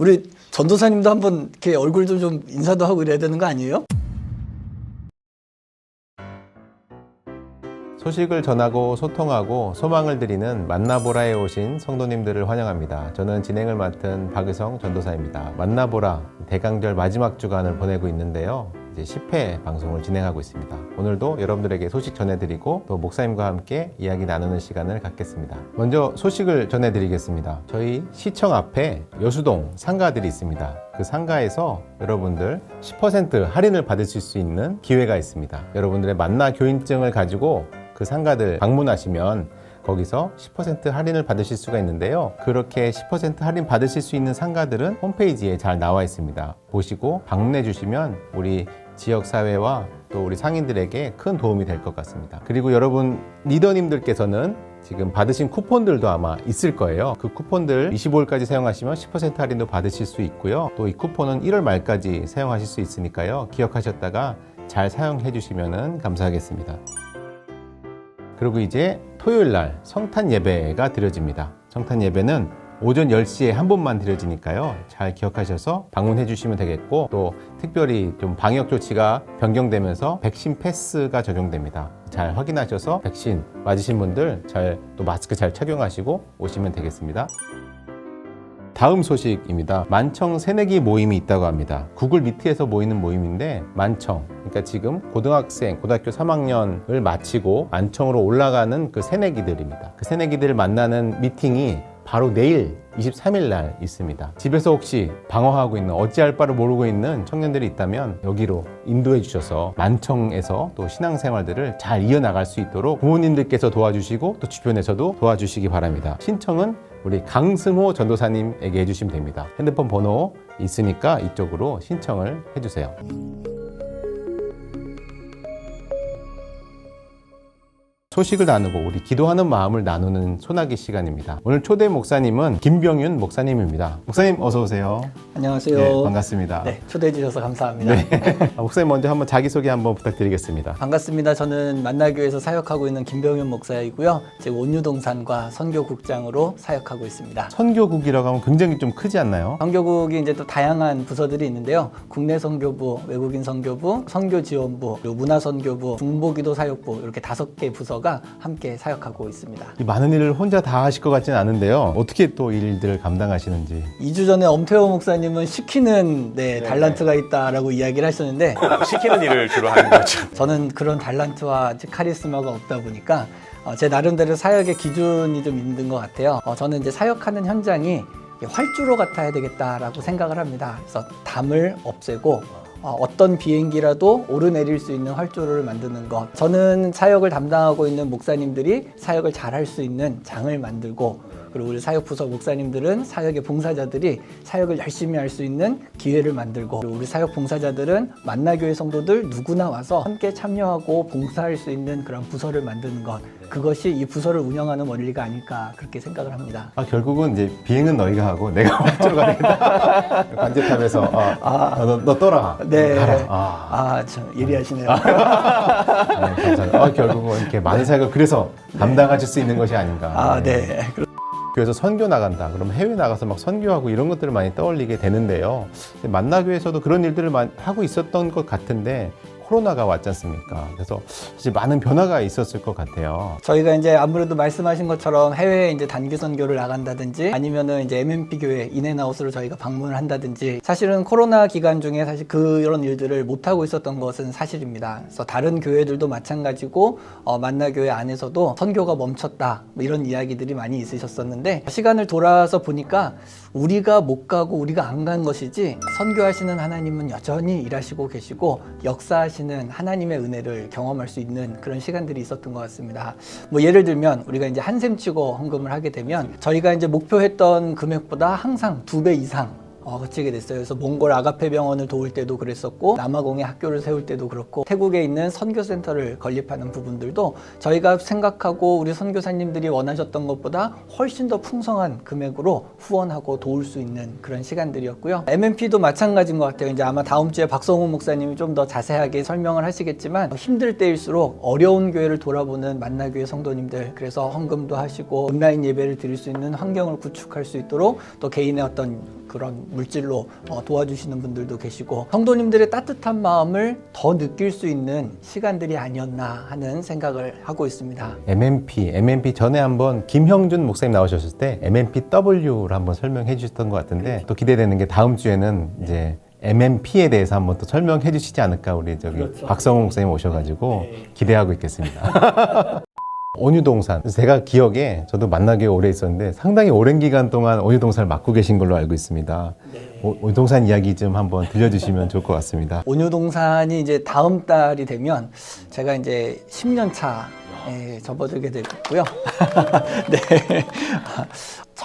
우리 전도사님도 한번 이렇게 얼굴도 좀 인사도 하고 이래야 되는 거 아니에요? 소식을 전하고 소통하고 소망을 드리는 만나보라에 오신 성도님들을 환영합니다. 저는 진행을 맡은 박의성 전도사입니다. 만나보라 대강절 마지막 주간을 보내고 있는데요. 이제 10회 방송을 진행하고 있습니다. 오늘도 여러분들에게 소식 전해드리고 또 목사님과 함께 이야기 나누는 시간을 갖겠습니다. 먼저 소식을 전해드리겠습니다. 저희 시청 앞에 여수동 상가들이 있습니다. 그 상가에서 여러분들 10% 할인을 받으실 수 있는 기회가 있습니다. 여러분들의 만나 교인증을 가지고 그 상가들 방문하시면 거기서 10% 할인을 받으실 수가 있는데요. 그렇게 10% 할인 받으실 수 있는 상가들은 홈페이지에 잘 나와 있습니다. 보시고 방문해 주시면 우리 지역 사회와 또 우리 상인들에게 큰 도움이 될 것 같습니다. 그리고 여러분 리더님들께서는 지금 받으신 쿠폰들도 아마 있을 거예요. 그 쿠폰들 25일까지 사용하시면 10% 할인도 받으실 수 있고요. 또 이 쿠폰은 1월 말까지 사용하실 수 있으니까요. 기억하셨다가 잘 사용해 주시면 감사하겠습니다. 그리고 이제 토요일 날 성탄 예배가 드려집니다. 성탄 예배는 오전 10시에 한 번만 드려지니까요. 잘 기억하셔서 방문해 주시면 되겠고 또 특별히 좀 방역 조치가 변경되면서 백신 패스가 적용됩니다. 잘 확인하셔서 백신 맞으신 분들 잘 또 마스크 잘 착용하시고 오시면 되겠습니다. 다음 소식입니다. 만청 새내기 모임이 있다고 합니다. 구글 미트에서 모이는 모임인데 만청. 그러니까 지금 고등학생, 고등학교 3학년을 마치고 만청으로 올라가는 그 새내기들입니다. 그 새내기들을 만나는 미팅이 바로 내일 23일 날 있습니다. 집에서 혹시 방황하고 있는 어찌할 바를 모르고 있는 청년들이 있다면 여기로 인도해 주셔서 만청에서 또 신앙생활들을 잘 이어나갈 수 있도록 부모님들께서 도와주시고 또 주변에서도 도와주시기 바랍니다. 신청은 우리 강승호 전도사님에게 해주시면 됩니다. 핸드폰 번호 있으니까 이쪽으로 신청을 해주세요. 소식을 나누고 우리 기도하는 마음을 나누는 소나기 시간입니다. 오늘 초대 목사님은 김병윤 목사님입니다. 목사님 어서 오세요. 안녕하세요. 네, 반갑습니다. 네, 초대해 주셔서 감사합니다. 네. 아, 목사님 먼저 한번 자기 소개 한번 부탁드리겠습니다. 반갑습니다. 저는 만나교회에서 사역하고 있는 김병현 목사이고요. 지금 온유동산과 선교국장으로 사역하고 있습니다. 선교국이라고 하면 굉장히 좀 크지 않나요? 선교국이 이제 또 다양한 부서들이 있는데요. 국내 선교부, 외국인 선교부, 선교지원부, 문화선교부, 중보기도 사역부 이렇게 다섯 개 부서가 함께 사역하고 있습니다. 이 많은 일을 혼자 다 하실 것 같지는 않은데요. 어떻게 또이 일들을 감당하시는지. 2주 전에 엄태호 목사님은 시키는 네, 달란트가 있다라고 이야기를 하셨는데 시키는 일을 주로 하는 거죠. 저는 그런 달란트와 카리스마가 없다 보니까 어, 제 나름대로 사역의 기준이 좀 있는 것 같아요. 어, 저는 이제 사역하는 현장이 활주로 같아야 되겠다라고 생각을 합니다. 그래서 담을 없애고 어, 어떤 비행기라도 오르내릴 수 있는 활주로를 만드는 것. 저는 사역을 담당하고 있는 목사님들이 사역을 잘할 수 있는 장을 만들고 그리고 우리 사역 부서 목사님들은 사역의 봉사자들이 사역을 열심히 할 수 있는 기회를 만들고 우리 사역 봉사자들은 만나교회 성도들 누구나 와서 함께 참여하고 봉사할 수 있는 그런 부서를 만드는 것 그것이 이 부서를 운영하는 원리가 아닐까 그렇게 생각을 합니다. 아 결국은 이제 비행은 너희가 하고 내가 활주로가 되겠다. 관제탑에서 아, 아, 너, 너 떠라. 네. 가라. 아, 아, 참 예리하시네요. 네, 감사합니다. 아, 결국은 이렇게 많은 사역을 그래서 담당하실 수 있는 것이 아닌가. 아, 네. 교회에서 선교 나간다. 그럼 해외 나가서 막 선교하고 이런 것들을 많이 떠올리게 되는데요. 근데 만나교회에서도 그런 일들을 하고 있었던 것 같은데 코로나가 왔지 않습니까? 그래서 사실 많은 변화가 있었을 것 같아요. 저희가 이제 아무래도 말씀하신 것처럼 해외에 이제 단기 선교를 나간다든지 아니면은 이제 MMP 교회 인앤아웃으로 저희가 방문을 한다든지 사실은 코로나 기간 중에 사실 그런 일들을 못 하고 있었던 것은 사실입니다. 그래서 다른 교회들도 마찬가지고 어, 만나 교회 안에서도 선교가 멈췄다 뭐 이런 이야기들이 많이 있으셨었는데 시간을 돌아서 보니까 우리가 못 가고 우리가 안 간 것이지 선교하시는 하나님은 여전히 일하시고 계시고 역사하시는 하나님의 은혜를 경험할 수 있는 그런 시간들이 있었던 것 같습니다. 뭐 예를 들면 우리가 이제 한샘 치고 헌금을 하게 되면 저희가 이제 목표했던 금액보다 항상 두 배 이상 어, 거치게 됐어요. 그래서 몽골 아가페 병원을 도울 때도 그랬었고 남아공에 학교를 세울 때도 그렇고 태국에 있는 선교센터를 건립하는 부분들도 저희가 생각하고 우리 선교사님들이 원하셨던 것보다 훨씬 더 풍성한 금액으로 후원하고 도울 수 있는 그런 시간들이었고요. MMP도 마찬가지인 것 같아요. 이제 아마 다음 주에 박성호 목사님이 좀 더 자세하게 설명을 하시겠지만 힘들 때일수록 어려운 교회를 돌아보는 만나교회 성도님들 그래서 헌금도 하시고 온라인 예배를 드릴 수 있는 환경을 구축할 수 있도록 또 개인의 어떤 그런 물질로 어, 도와주시는 분들도 계시고 성도님들의 따뜻한 마음을 더 느낄 수 있는 시간들이 아니었나 하는 생각을 하고 있습니다. MMP, MMP 전에 한번 김형준 목사님 나오셨을 때 MMPW를 한번 설명해 주셨던 것 같은데 또 기대되는 게 다음 주에는 이제 MMP에 대해서 한번 또 설명해 주시지 않을까 우리 저기 그렇죠. 박성호 목사님 오셔가지고 기대하고 있겠습니다. 온유동산 제가 기억에 저도 만나기 오래 있었는데 상당히 오랜 기간 동안 온유동산을 맡고 계신 걸로 알고 있습니다. 오- 온유동산 이야기 좀 한번 들려주시면 좋을 것 같습니다. 온유동산이 이제 다음 달이 되면 제가 이제 10년 차에 접어들게 되고요. 네.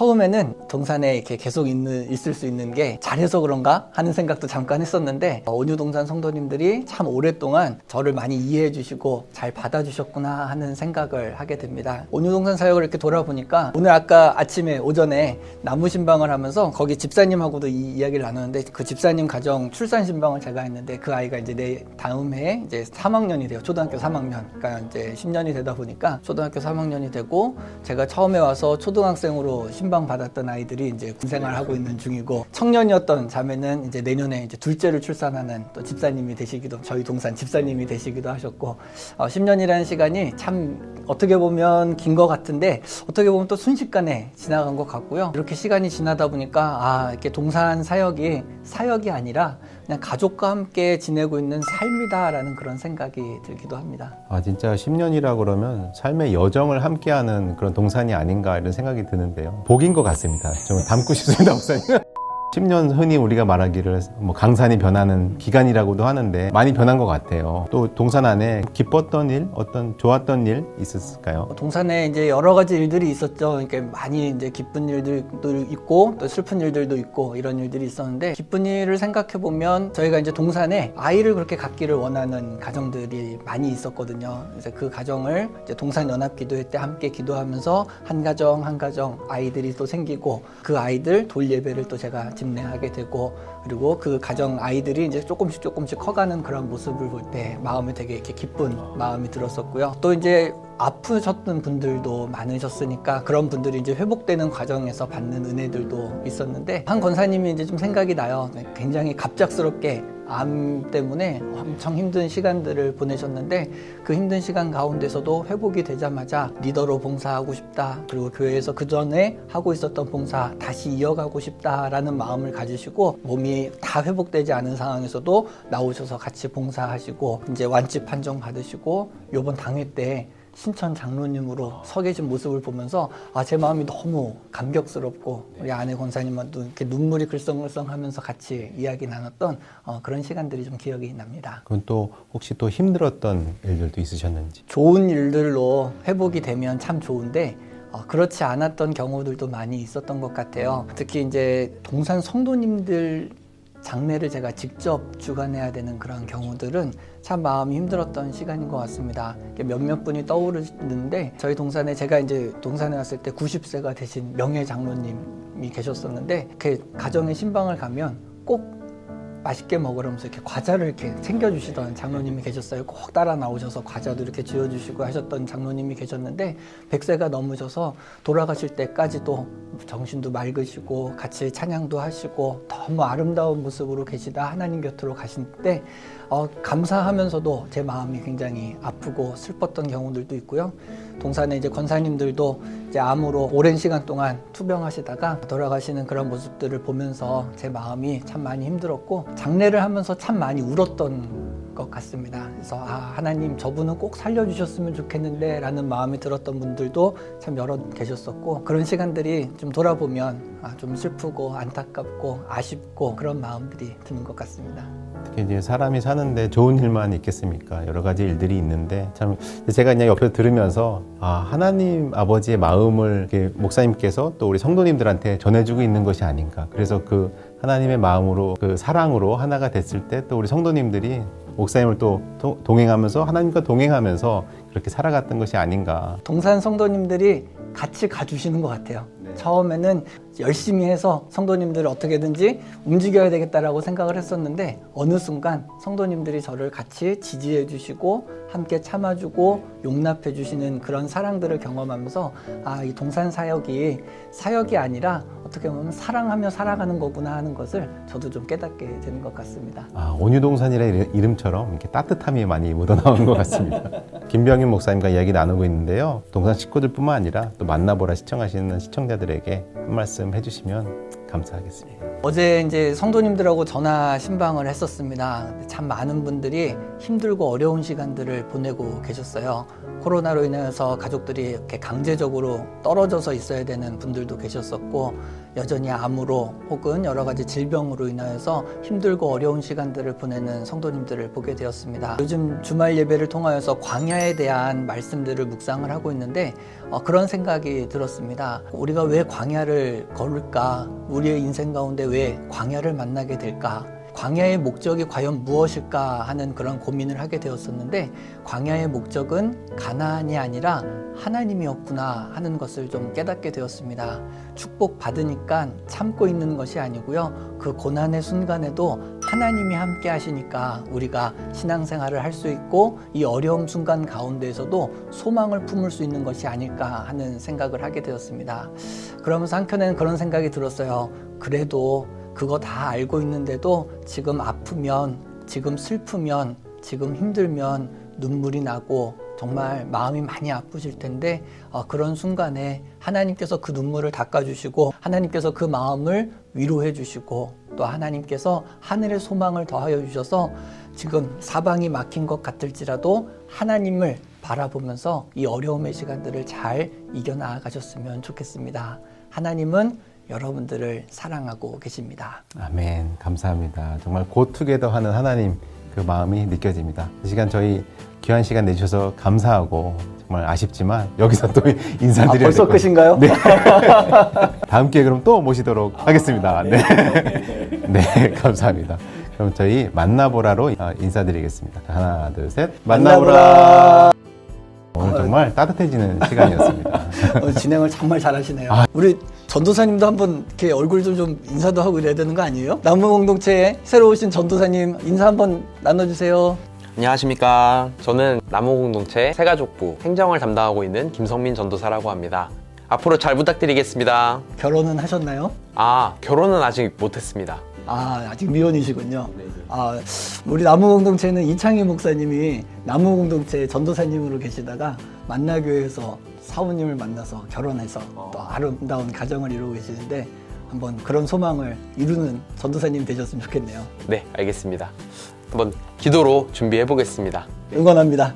처음에는 동산에 이렇게 계속 있는, 있을 수 있는 게 잘해서 그런가 하는 생각도 잠깐 했었는데 어, 온유 동산 성도님들이 참 오랫동안 저를 많이 이해해 주시고 잘 받아주셨구나 하는 생각을 하게 됩니다. 온유 동산 사역을 이렇게 돌아보니까 오늘 아까 아침에 오전에 나무 신방을 하면서 거기 집사님하고도 이 이야기를 나누는데 그 집사님 가정 출산 신방을 제가 했는데 그 아이가 이제 내 다음 해에 이제 3학년이 돼요. 초등학교 3학년. 그러니까 이제 10년이 되다 보니까 초등학교 3학년이 되고 제가 처음에 와서 초등학생으로 신방 받았던 아이들이 이제 군생활 하고 있는 중이고 청년이었던 자매는 이제 내년에 이제 둘째를 출산하는 또 집사님이 되시기도 저희 동산 집사님이 되시기도 하셨고 어, 10년이라는 시간이 참 어떻게 보면 긴 것 같은데 어떻게 보면 또 순식간에 지나간 것 같고요. 이렇게 시간이 지나다 보니까 아 이렇게 동산 사역이 사역이 아니라 그냥 가족과 함께 지내고 있는 삶이다라는 그런 생각이 들기도 합니다. 아 진짜 10년이라 그러면 삶의 여정을 함께하는 그런 동산이 아닌가 이런 생각이 드는데요. 복인 것 같습니다. 좀 닮고 싶습니다, 목사님. 10년 흔히 우리가 말하기를 뭐 강산이 변하는 기간이라고도 하는데 많이 변한 것 같아요. 또 동산 안에 기뻤던 일, 어떤 좋았던 일 있었을까요? 동산에 이제 여러 가지 일들이 있었죠. 그러니까 많이 이제 기쁜 일들도 있고 또 슬픈 일들도 있고 이런 일들이 있었는데 기쁜 일을 생각해 보면 저희가 이제 동산에 아이를 그렇게 갖기를 원하는 가정들이 많이 있었거든요. 그래서 그 가정을 이제 동산 연합 기도회 때 함께 기도하면서 한 가정 한 가정 아이들이 또 생기고 그 아이들 돌 예배를 또 제가 집례하게 되고 그리고 그 가정 아이들이 이제 조금씩 조금씩 커가는 그런 모습을 볼 때 마음이 되게 이렇게 기쁜 마음이 들었었고요. 또 이제 아프셨던 분들도 많으셨으니까 그런 분들이 이제 회복되는 과정에서 받는 은혜들도 있었는데 한 권사님이 이제 좀 생각이 나요. 굉장히 갑작스럽게 암 때문에 엄청 힘든 시간들을 보내셨는데 그 힘든 시간 가운데서도 회복이 되자마자 리더로 봉사하고 싶다. 그리고 교회에서 그 전에 하고 있었던 봉사 다시 이어가고 싶다라는 마음을 가지시고 몸이 다 회복되지 않은 상황에서도 나오셔서 같이 봉사하시고 이제 완치 판정 받으시고 요번 당회 때 신천 장로님으로 서 계신 모습을 보면서 아, 제 마음이 너무 감격스럽고 우리 아내 권사님과도 이렇게 눈물이 글썽글썽하면서 같이 이야기 나눴던 어, 그런 시간들이 좀 기억이 납니다. 그건 또 혹시 또 힘들었던 일들도 있으셨는지? 좋은 일들로 회복이 되면 참 좋은데 어, 그렇지 않았던 경우들도 많이 있었던 것 같아요. 특히 이제 동산 성도님들 장례를 제가 직접 주관해야 되는 그런 경우들은 참 마음이 힘들었던 시간인 것 같습니다. 몇몇 분이 떠오르는데 저희 동산에 제가 이제 동산에 왔을 때 90세가 되신 명예 장로님이 계셨었는데 그 가정의 신방을 가면 꼭 맛있게 먹으라면서 이렇게 과자를 이렇게 챙겨주시던 장로님이 계셨어요. 꼭 따라 나오셔서 과자도 이렇게 지어주시고 하셨던 장로님이 계셨는데 100세가 넘으셔서 돌아가실 때까지도 정신도 맑으시고 같이 찬양도 하시고 너무 아름다운 모습으로 계시다 하나님 곁으로 가신 때 어, 감사하면서도 제 마음이 굉장히 아프고 슬펐던 경우들도 있고요. 동산에 이제 권사님들도 이제 암으로 오랜 시간 동안 투병하시다가 돌아가시는 그런 모습들을 보면서 제 마음이 참 많이 힘들었고 장례를 하면서 참 많이 울었던 것 같습니다. 그래서 아 하나님 저분은 꼭 살려주셨으면 좋겠는데 라는 마음이 들었던 분들도 참 여러 계셨었고 그런 시간들이 좀 돌아보면 아, 좀 슬프고 안타깝고 아쉽고 그런 마음들이 드는 것 같습니다. 특히 이제 사람이 사는데 좋은 일만 있겠습니까? 여러 가지 일들이 있는데 참 제가 그냥 옆에서 들으면서 아 하나님 아버지의 마음을 이렇게 목사님께서 또 우리 성도님들한테 전해주고 있는 것이 아닌가. 그래서 그 하나님의 마음으로 그 사랑으로 하나가 됐을 때 또 우리 성도님들이 목사님을 또 도- 동행하면서 하나님과 동행하면서 그렇게 살아갔던 것이 아닌가. 동산 성도님들이 같이 가주시는 것 같아요. 처음에는 열심히 해서 성도님들을 어떻게든지 움직여야 되겠다라고 생각을 했었는데 어느 순간 성도님들이 저를 같이 지지해 주시고 함께 참아주고 용납해 주시는 그런 사랑들을 경험하면서 아, 이 동산 사역이 사역이 아니라 어떻게 보면 사랑하며 살아가는 거구나 하는 것을 저도 좀 깨닫게 되는 것 같습니다. 아, 온유동산이라는 이름- 이름처럼 이렇게 따뜻함이 많이 묻어나오는 것 같습니다. 김병윤 목사님과 이야기 나누고 있는데요. 동산 식구들뿐만 아니라 또 만나보라 시청하시는 시청자들에게 한 말씀 해주시면 감사하겠습니다. 어제 이제 성도님들하고 전화 신방을 했었습니다. 참 많은 분들이 힘들고 어려운 시간들을 보내고 계셨어요. 코로나로 인해서 가족들이 이렇게 강제적으로 떨어져서 있어야 되는 분들도 계셨었고, 여전히 암으로 혹은 여러 가지 질병으로 인하여서 힘들고 어려운 시간들을 보내는 성도님들을 보게 되었습니다. 요즘 주말 예배를 통하여서 광야에 대한 말씀들을 묵상을 하고 있는데, 어, 그런 생각이 들었습니다. 우리가 왜 광야를 걸을까? 우리의 인생 가운데 왜 광야를 만나게 될까? 광야의 목적이 과연 무엇일까 하는 그런 고민을 하게 되었었는데 광야의 목적은 가나안이 아니라 하나님이었구나 하는 것을 좀 깨닫게 되었습니다. 축복 받으니까 참고 있는 것이 아니고요. 그 고난의 순간에도 하나님이 함께 하시니까 우리가 신앙생활을 할 수 있고 이 어려움 순간 가운데에서도 소망을 품을 수 있는 것이 아닐까 하는 생각을 하게 되었습니다. 그러면서 한켠에는 그런 생각이 들었어요. 그래도 그거 다 알고 있는데도 지금 아프면, 지금 슬프면, 지금 힘들면 눈물이 나고 정말 마음이 많이 아프실 텐데 어, 그런 순간에 하나님께서 그 눈물을 닦아주시고 하나님께서 그 마음을 위로해 주시고 또 하나님께서 하늘의 소망을 더하여 주셔서 지금 사방이 막힌 것 같을지라도 하나님을 바라보면서 이 어려움의 시간들을 잘 이겨나가셨으면 좋겠습니다. 하나님은 여러분들을 사랑하고 계십니다. 아멘. 감사합니다. 정말 고투게더 하는 하나님 그 마음이 느껴집니다. 이 시간 저희 귀한 시간 내주셔서 감사하고 정말 아쉽지만 여기서 또 인사드려야 아, 될 벌써. 끝인가요? 네. 다음 기회에 그럼 또 모시도록 하겠습니다. 네. 네, 감사합니다. 그럼 저희 만나보라로 어, 인사드리겠습니다. 하나, 둘, 셋. 만나보라. 오늘 정말 따뜻해지는 시간이었습니다. 오늘 진행을 정말 잘하시네요. 아. 우리 전도사님도 한번 이렇게 얼굴 좀, 좀 인사도 하고 이래야 되는 거 아니에요? 나무 공동체에 새로 오신 전도사님 인사 한번 나눠주세요. 안녕하십니까. 저는 나무공동체 새가족부 행정을 담당하고 있는 김성민 전도사라고 합니다. 앞으로 잘 부탁드리겠습니다. 결혼은 하셨나요? 아, 결혼은 아직 못했습니다. 아 아직 미혼이시군요. 아 우리 나무 공동체는 이창희 목사님이 나무 공동체 전도사님으로 계시다가 만나교회에서 사모님을 만나서 결혼해서 또 아름다운 가정을 이루고 계시는데 한번 그런 소망을 이루는 전도사님 되셨으면 좋겠네요. 네, 알겠습니다. 한번 기도로 준비해 보겠습니다. 응원합니다.